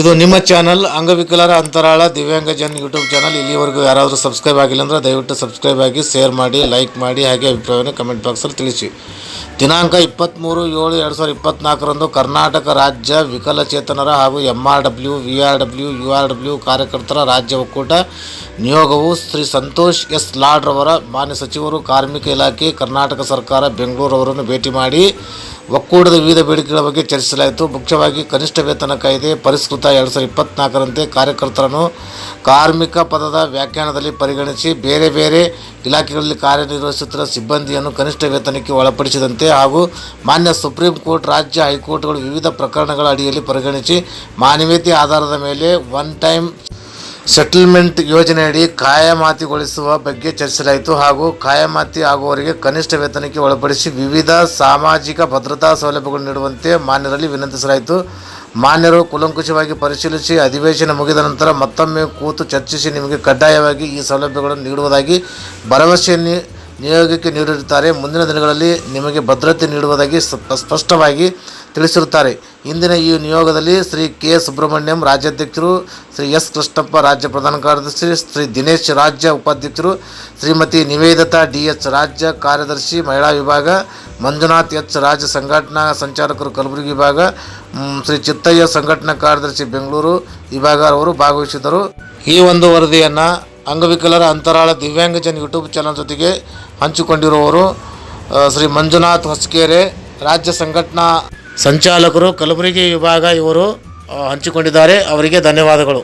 ಇದು ನಿಮ್ಮ ಚಾನಲ್ ಅಂಗವಿಕಲರ ಅಂತರಾಳ, ದಿವ್ಯಾಂಗ ಜನ್ ಯೂಟ್ಯೂಬ್ ಚಾನಲ್ ಇಲ್ಲಿವರೆಗೂ ಯಾರಾದರೂ ಸಬ್ಸ್ಕ್ರೈಬ್ ಆಗಿಲ್ಲ ಅಂದರೆ ದಯವಿಟ್ಟು ಸಬ್ಸ್ಕ್ರೈಬ್ ಆಗಿ ಶೇರ್ ಮಾಡಿ ಲೈಕ್ ಮಾಡಿ, ಹಾಗೆ ಅಭಿಪ್ರಾಯವನ್ನು ಕಮೆಂಟ್ ಬಾಕ್ಸಲ್ಲಿ ತಿಳಿಸಿ. ದಿನಾಂಕ ಇಪ್ಪತ್ತ್ಮೂರು ಏಳು ಎರಡು ಸಾವಿರದ ಇಪ್ಪತ್ತ್ನಾಲ್ಕರಂದು ಕರ್ನಾಟಕ ರಾಜ್ಯ ವಿಕಲಚೇತನರ ಹಾಗೂ M R W V R W U R W ಕಾರ್ಯಕರ್ತರ ರಾಜ್ಯ ಒಕ್ಕೂಟ ನಿಯೋಗವು ಶ್ರೀ ಸಂತೋಷ್ ಎಸ್ ಲಾಡ್ರವರ ಮಾನ್ಯ ಸಚಿವರು, ಕಾರ್ಮಿಕ ಇಲಾಖೆ, ಕರ್ನಾಟಕ ಸರ್ಕಾರ, ಬೆಂಗಳೂರವರನ್ನು ಭೇಟಿ ಮಾಡಿ ಒಕ್ಕೂಟದ ವಿವಿಧ ಬೇಡಿಕೆಗಳ ಬಗ್ಗೆ ಚರ್ಚಿಸಲಾಯಿತು. ಮುಖ್ಯವಾಗಿ ಕನಿಷ್ಠ ವೇತನ ಕಾಯ್ದೆ ಪರಿಷ್ಕೃತ ಎರಡು ಸಾವಿರದ ಇಪ್ಪತ್ನಾಲ್ಕರಂತೆ ಕಾರ್ಯಕರ್ತರನ್ನು ಕಾರ್ಮಿಕ ಪದದ ವ್ಯಾಖ್ಯಾನದಲ್ಲಿ ಪರಿಗಣಿಸಿ ಬೇರೆ ಬೇರೆ ಇಲಾಖೆಗಳಲ್ಲಿ ಕಾರ್ಯನಿರ್ವಹಿಸುತ್ತಿರುವ ಸಿಬ್ಬಂದಿಯನ್ನು ಕನಿಷ್ಠ ವೇತನಕ್ಕೆ ಒಳಪಡಿಸಿದಂತೆ ಹಾಗೂ ಮಾನ್ಯ ಸುಪ್ರೀಂ ಕೋರ್ಟ್, ರಾಜ್ಯ ಹೈಕೋರ್ಟ್ಗಳು ವಿವಿಧ ಪ್ರಕರಣಗಳ ಅಡಿಯಲ್ಲಿ ಪರಿಗಣಿಸಿ ಮಾನವೀಯತೆ ಆಧಾರದ ಮೇಲೆ ಒನ್ ಟೈಮ್ ಸೆಟಲ್ಮೆಂಟ್ ಯೋಜನೆಯಡಿ ಕಾಯಮಾತಿಗೊಳಿಸುವ ಬಗ್ಗೆ ಚರ್ಚಿಸಲಾಯಿತು ಹಾಗೂ ಕಾಯಮಾತಿ ಆಗುವವರಿಗೆ ಕನಿಷ್ಠ ವೇತನಕ್ಕೆ ಒಳಪಡಿಸಿ ವಿವಿಧ ಸಾಮಾಜಿಕ ಭದ್ರತಾ ಸೌಲಭ್ಯಗಳು ನೀಡುವಂತೆ ಮಾನ್ಯರಲ್ಲಿ ವಿನಂತಿಸಲಾಯಿತು. ಮಾನ್ಯರು ಕುಲಂಕುಷವಾಗಿ ಪರಿಶೀಲಿಸಿ ಅಧಿವೇಶನ ಮುಗಿದ ನಂತರ ಮತ್ತೊಮ್ಮೆ ಕೂತು ಚರ್ಚಿಸಿ ನಿಮಗೆ ಕಡ್ಡಾಯವಾಗಿ ಈ ಸೌಲಭ್ಯಗಳನ್ನು ನೀಡುವುದಾಗಿ ಭರವಸೆ ನೀ- ನಿಯೋಗಕ್ಕೆ ನೀಡಿರುತ್ತಾರೆ. ಮುಂದಿನ ದಿನಗಳಲ್ಲಿ ನಿಮಗೆ ಭದ್ರತೆ ನೀಡುವುದಾಗಿ ಸ್ಪ- ಸ್ಪಷ್ಟವಾಗಿ ತಿಳಿಸಿರುತ್ತಾರೆ. ಇಂದಿನ ಈ ನಿಯೋಗದಲ್ಲಿ ಶ್ರೀ ಕೆ ಸುಬ್ರಹ್ಮಣ್ಯಂ ರಾಜ್ಯಾಧ್ಯಕ್ಷರು, ಶ್ರೀ ಎಸ್ ಕೃಷ್ಣಪ್ಪ ರಾಜ್ಯ ಪ್ರಧಾನ ಕಾರ್ಯದರ್ಶಿ, ಶ್ರೀ ದಿನೇಶ್ ರಾಜ್ಯ ಉಪಾಧ್ಯಕ್ಷರು, ಶ್ರೀಮತಿ ನಿವೇದಿತಾ ಡಿ ಎಚ್ ರಾಜ್ಯ ಕಾರ್ಯದರ್ಶಿ, ಮಹಿಳಾ ವಿಭಾಗ, ಮಂಜುನಾಥ್ ಎಚ್. ರಾಜ್ಯ ಸಂಘಟನಾ ಸಂಚಾಲಕರು, ಕಲಬುರಗಿ ವಿಭಾಗ ಶ್ರೀ ಚಿತ್ತಯ್ಯ ಸಂಘಟನಾ ಕಾರ್ಯದರ್ಶಿ ಬೆಂಗಳೂರು ವಿಭಾಗ ಅವರು ಭಾಗವಹಿಸಿದರು ಈ ಒಂದು ವರದಿಯನ್ನು ಅಂಗವಿಕಲರ ಅಂತರಾಳ ದಿವ್ಯಾಂಗಜನ್ ಯೂಟ್ಯೂಬ್ ಚಾನಲ್ ಜೊತೆಗೆ ಹಂಚಿಕೊಂಡಿರುವವರು ಶ್ರೀ ಮಂಜುನಾಥ್ ಹೊಸಕೆರೆ, ರಾಜ್ಯ ಸಂಘಟನಾ ಸಂಚಾಲಕರು, ಕಲಬುರಗಿ ವಿಭಾಗ ಇವರು ಹಂಚಿಕೊಂಡಿದ್ದಾರೆ. ಅವರಿಗೆ ಧನ್ಯವಾದಗಳು.